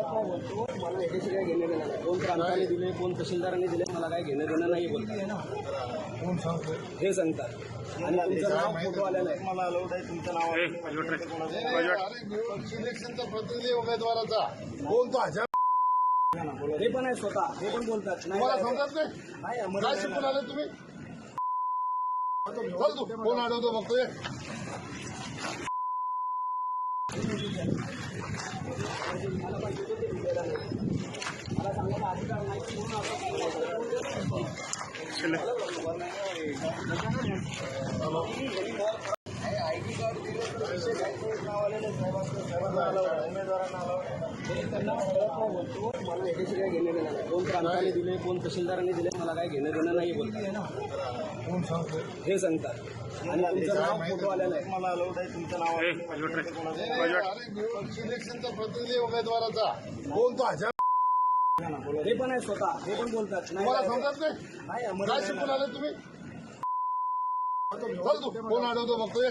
मला याच्याशी काय घेणं देणं नाही कोण प्रांताने दिले कोण तहसीलदारांनी दिले मला काय घेणं देणं नाही बोलतात हे सांगतात आणि तुमचं नाव फोटो आलेला आहे. मला अलाउड आहे तुमचं नाव अरे निवड इलेक्शनचा प्रतिनिधी उमेदवाराचा कोण तो हजार हे पण आहे स्वतः हे पण बोलतात नाही समजत नाही शिकून आले तुम्ही? चल तू कोण अडवतो बघतोय मला सांगायचा अधिकार नाही की म्हणून आपण आयडी कार्ड दिलं पैसे बँकेत नाव आलेले साहेबांना उमेदवारांना मला याच्याशी काय घेणं देणं नाही कोण प्रांताने दिले कोण तहसीलदारांनी दिले मला काय घेणं देणं नाही बोलतात हे सांगतात आणि तुमचं नाव फोटो आलेलं आहे मला अलाउड आहे तुमचं नाव इलेक्शनचा प्रतिनिधी उमेदवाराचा कोण तो हजार हे पण आहे स्वतः हे पण बोलतात मला सांगतात नाही काय शिकून आले तुम्ही चल तू कोण आढळतो बघतोय